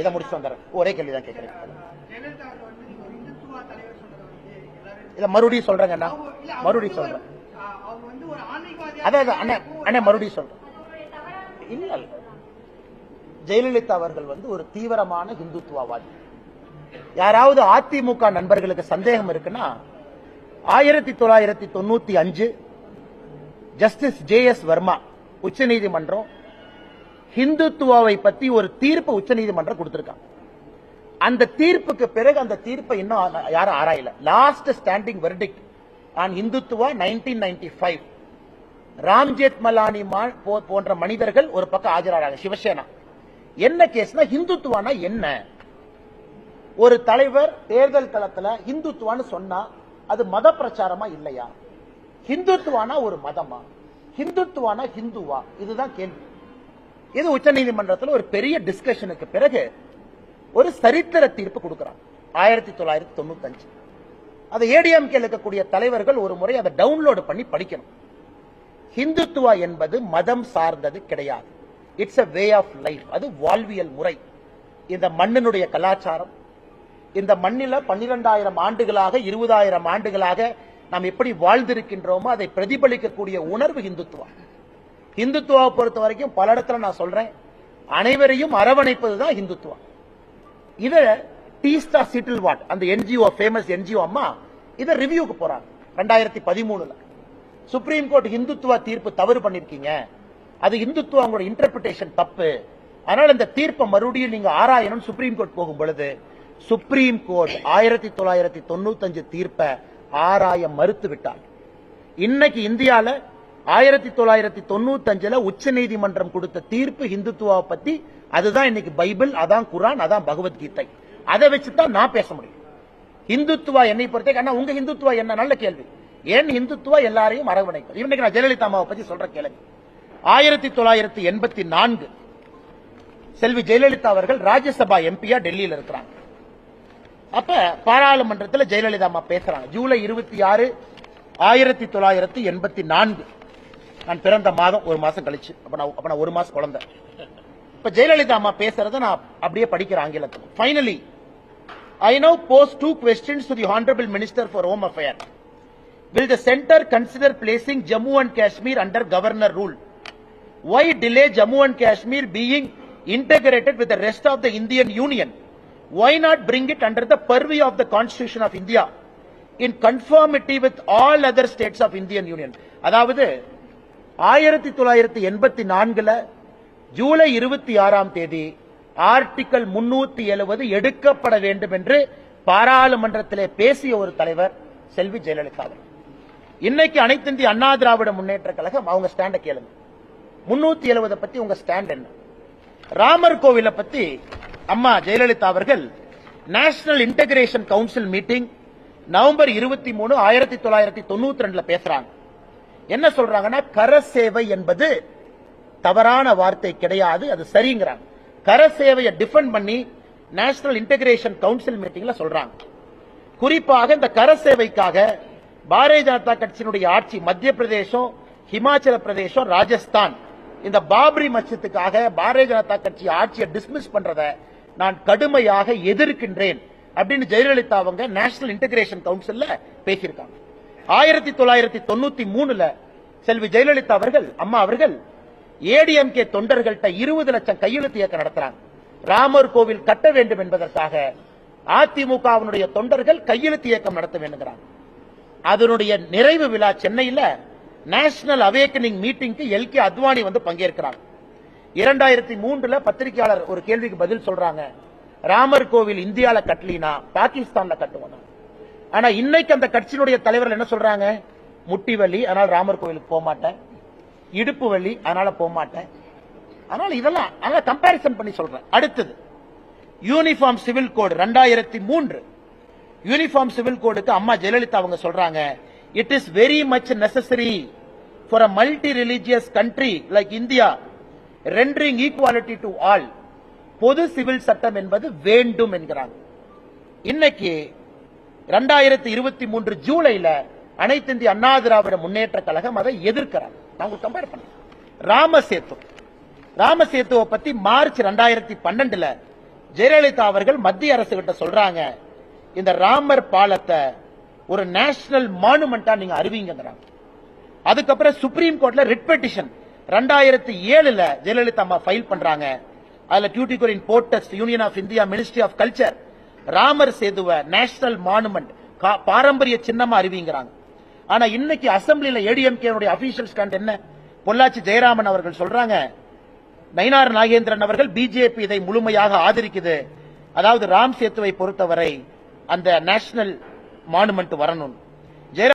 இதை முடிச்சு வந்துடுறேன் ஒரே கேள்வி தான் கேட்கிறேன். இதை மறுபடியும் சொல்றேங்க அண்ணா. மறுபடியும் சொல்றேன். அதான் அண்ணே மறுபடியும் சொல்றேன். இல்ல இல்ல. ஜெயலலிதா அவர்கள் வந்து ஒரு தீவிரமான இந்துத்துவவாதி யாராவது அதிமுக நண்பர்களுக்கு சந்தேகம் இருக்குன்னா ஆயிரத்தி தொள்ளாயிரத்தி தொண்ணூத்தி அஞ்சு ஜஸ்டிஸ் ஜே எஸ் வர்மா உச்ச நீதிமன்றம் ஹிந்துத்துவாவை பத்தி ஒரு தீர்ப்பு உச்சநீதிமன்றம் கொடுத்திருக்காங்க. அந்த தீர்ப்புக்கு பிறகு அந்த தீர்ப்பை இன்னும் யாரும் ஆராயல. Last standing verdict on Hindutva nineteen ninety five Ram Jethmalani போ- போன்ற மனிதர்கள் ஒரு பக்கம் ஆஜராகிறாங்க. சிவசேனா என்ன கேஸ்னா ஹிந்துத்துவானா என்ன? ஒரு தலைவர் தேர்தல் களத்துல ஹிந்துத்துவான்னு சொன்னா அது மத பிரச்சாரமா இல்லையா? ஹிந்துத்துவானா ஒரு மதமா? ஹிந்துத்துவானா ஹிந்துவா? இதுதான் கேள்வி. இது உச்சநீதிமன்றத்தில் ஒரு பெரிய டிஸ்கஷனுக்கு பிறகு ஒரு சரித்திர தீர்ப்பு கொடுக்கிறாங்க ஆயிரத்தி தொள்ளாயிரத்தி தொண்ணூத்தஞ்சு. அதை ஏடிஎம்கே இருக்கக்கூடிய தலைவர்கள் ஒரு முறை அதை டவுன்லோடு பண்ணி படிக்கணும். ஹிந்துத்துவா என்பது மதம் சார்ந்தது கிடையாது. It's a way of life அது வாழ்வியல் முறை. இந்த மண்ணினுடைய கலாச்சாரம் இந்த மண்ணில பன்னிரெண்டாயிரம் ஆண்டுகளாக இருபதாயிரம் ஆண்டுகளாக நாம் எப்படி வாழ்ந்திருக்கின்றோமோ அதை பிரதிபலிக்கக்கூடிய உணர்வு ஹிந்துத்துவம். இந்துத்துவாவை பொறுத்த வரைக்கும் பல இடத்துல நான் சொல்றேன். அனைவரையும் அரவணைப்பது தான் இந்துத்துவம் இதை டீஸ்டா சிட்டில் வாட் அந்த என்ஜிஓ ஃபேமஸ் என்ஜிஓ அம்மா இதை ரிவ்யூக்கு போறாங்க. ரெண்டாயிரத்தி பதிமூணுல. சுப்ரீம் கோர்ட் இந்துத்துவ தீர்ப்பு தவறு பண்ணிருக்கீங்க. அது இந்துத்துவ உங்களோட இன்டர்பிரிட்டேஷன் தப்பு. அதனால இந்த தீர்ப்பை மறுபடியும் நீங்க ஆராயணும் சுப்ரீம் கோர்ட் போகும் பொழுது சுப்ரீம் கோர்ட் ஆயிரத்தி தொள்ளாயிரத்தி தொண்ணூத்தஞ்சு தீர்ப்பை ஆராய மறுத்து விட்டார் இன்னைக்கு இந்தியாவில் ஆயிரத்தி தொள்ளாயிரத்தி தொண்ணூத்தஞ்சுல உச்ச நீதிமன்றம் கொடுத்த தீர்ப்பு ஹிந்துத்துவாவை பத்தி அதுதான் இன்னைக்கு பைபிள் அதான் குரான் அதான் பகவத்கீதை. அதை வச்சுதான் நான் பேச முடியும். இந்துத்துவா என்னை பொறுத்த ஆனா உங்க இந்துத்துவா என்ன? நல்ல கேள்வி. ஏன் இந்துத்துவா எல்லாரையும் அரவணைக்கும் இன்னைக்கு நான் ஜெயலலிதா அம்மாவை பத்தி சொல்ற கேள்வி. ஆயிரத்தி தொள்ளாயிரத்தி எண்பத்தி நான்கு செல்வி ஜெயலலிதா அவர்கள் ராஜ்யசபா எம்பியா டெல்லியில இருக்கிறாங்க. அப்ப பாராளுமன்றத்தில் ஜெயலலிதா அம்மா பேசுறாங்க. ஜூலை இருபத்தி ஆறு ஆயிரத்தி தொள்ளாயிரத்தி எண்பத்தி நான்கு. நான் பிறந்த மாதம் ஒரு மாசம் கழிச்சு அப்ப நான் அப்ப நான் ஒரு மாசம் குழந்தை இப்ப ஜெயலலிதா அம்மா பேசுறத நான் அப்படியே படிக்கிறேன் ஆங்கிலத்தில் finally I now pose two questions to the honourable minister for home affair Will the center consider placing Jammu and Kashmir under governor rule? Why delay Jammu and Kashmir being integrated with the rest of the Indian Union? Why not bring it under the purview of the Constitution of India in conformity with all other states of Indian Union? அதாவது ஆயிரத்தி தொள்ளாயிரத்தி எண்பத்தி நான்குல ஜூலை இருபத்தி ஆறாம் தேதி article முன்னூத்தி எழுபது எடுக்கப்பட வேண்டும் என்று பாராளுமன்றத்திலே பேசிய ஒரு தலைவர் செல்வி ஜெயலலிதா அவர்கள். இன்னைக்கு அனைத்து இந்திய அண்ணா திராவிட முன்னேற்ற கழகம் அவங்க ஸ்டாண்ட கேளுங்க. முன்னூத்தி எழுபதை பத்தி உங்க ஸ்டாண்ட் என்ன? ராமர் கோவிலை பத்தி அம்மா ஜெயலலிதா அவர்கள் national integration council meeting November இருபத்தி மூணு ஆயிரத்தி தொள்ளாயிரத்தி தொண்ணூத்தி ரெண்டுல பேசுறாங்க. என்ன சொல்றாங்கன்னா கர சேவை என்பது தவறான வார்த்தை கிடையாது அது சரிங்கிறாங்க. கர சேவையை டிஃபெண்ட் பண்ணி நேஷனல் இன்டகிரேஷன் கவுன்சில் மீட்டிங்ல சொல்றாங்க. குறிப்பாக இந்த கர சேவைக்காக பாரதிய ஜனதா கட்சியினுடைய ஆட்சி மத்திய பிரதேசம் ஹிமாச்சல பிரதேசம் ராஜஸ்தான். இந்த பாபரி மச்சத்துக்காக பாரதிய ஜனதா கட்சி ஆட்சியை டிஸ்மிஸ் பண்றத நான் கடுமையாக எதிர்க்கின்றேன் அப்படின்னு ஜெயலலிதா அவங்க நேஷனல் இன்டகிரேஷன் கவுன்சில்ல பேசியிருக்காங்க. ஆயிரத்தி தொள்ளாயிரத்தி தொண்ணூத்தி மூணுல செல்வி ஜெயலலிதா அவர்கள் அம்மா அவர்கள் ஏடிஎம்கே தொண்டர்கள்ட்ட இருபது லட்சம் கையெழுத்து இயக்கம் நடத்துறாங்க. ராமர் கோவில் கட்ட வேண்டும் என்பதற்காக அதிமுகவினுடைய தொண்டர்கள் கையெழுத்து இயக்கம் நடத்த வேண்டுங்கிறாங்க. அதனுடைய நிறைவு விழா சென்னையில நேஷனல் அவேக்கனிங் மீட்டிங்க்கு எல் கே அத்வானி வந்து பங்கேற்கிறாங்க. இரண்டாயிரத்தி மூன்றுல பத்திரிகையாளர் ஒரு கேள்விக்கு பதில் சொல்றாங்க. ராமர் கோவில் இந்தியாவில் கட்டலினா பாகிஸ்தான்ல கட்டுவோம் ஆனா இன்னைக்கு அந்த கட்சியினுடைய தலைவர்கள் என்ன சொல்றாங்க? முட்டி வலி அதனால ராமர் கோவிலுக்கு போக மாட்டேன். இடுப்பு வலி அதனால போக மாட்டேன். அதனால இதெல்லாம் அதனால கம்பாரிசன் பண்ணி சொல்றேன். அடுத்தது யூனிஃபார்ம் சிவில் கோடு ரெண்டாயிரத்தி மூன்று. யூனிஃபார்ம் சிவில் கோடுக்கு அம்மா ஜெயலலிதா அவங்க சொல்றாங்க it is very much necessary for a multi religious country like India rendering equality to all பொது சிவில் சட்டம் என்பது வேண்டும் என்கிறாங்க. இன்னைக்கு இரண்டாயிரத்தி இருபத்தி மூன்று ஜூலைல அனைத்து இந்திய அண்ணா திராவிட முன்னேற்ற கழகம் அதை எதிர்க்கிறாங்க நான் உங்களுக்கு கம்பேர் பண்ண ராமசேத்து. ராமசேத்துவை பத்தி மார்ச் ரெண்டாயிரத்தி பன்னெண்டுல ஜெயலலிதா அவர்கள் மத்திய அரசு கிட்ட சொல்றாங்க இந்த ராமர் பாலத்தை ஒரு நேஷனல் மானுமெண்டா நீங்க அறிவிங்கிறாங்க அதுக்கப்புறம் சுப்ரீம் கோர்ட்ல ரிட் பெட்டிஷன் ரெண்டாயிரத்தி ஏழுல ஜெயலலிதா அம்மா ஃபைல் பண்றாங்க. அதுல Tuticorin port trust union of India ministry of culture Ramar சேதுவ national monument பாரம்பரிய சின்னமா அறிவிங்கிறாங்க. ஆனா இன்னைக்கு அசம்பிளில ஏடிஎம்கே அபிஷியல் ஸ்டாண்ட் என்ன? பொள்ளாச்சி ஜெயராமன் அவர்கள் சொல்றாங்க நயினார் நாகேந்திரன் அவர்கள் பிஜேபி இதை முழுமையாக ஆதரிக்குது. அதாவது ராம் சேத்துவை பொறுத்தவரை அந்த நேஷனல் மானுமெண்ட் வரணும்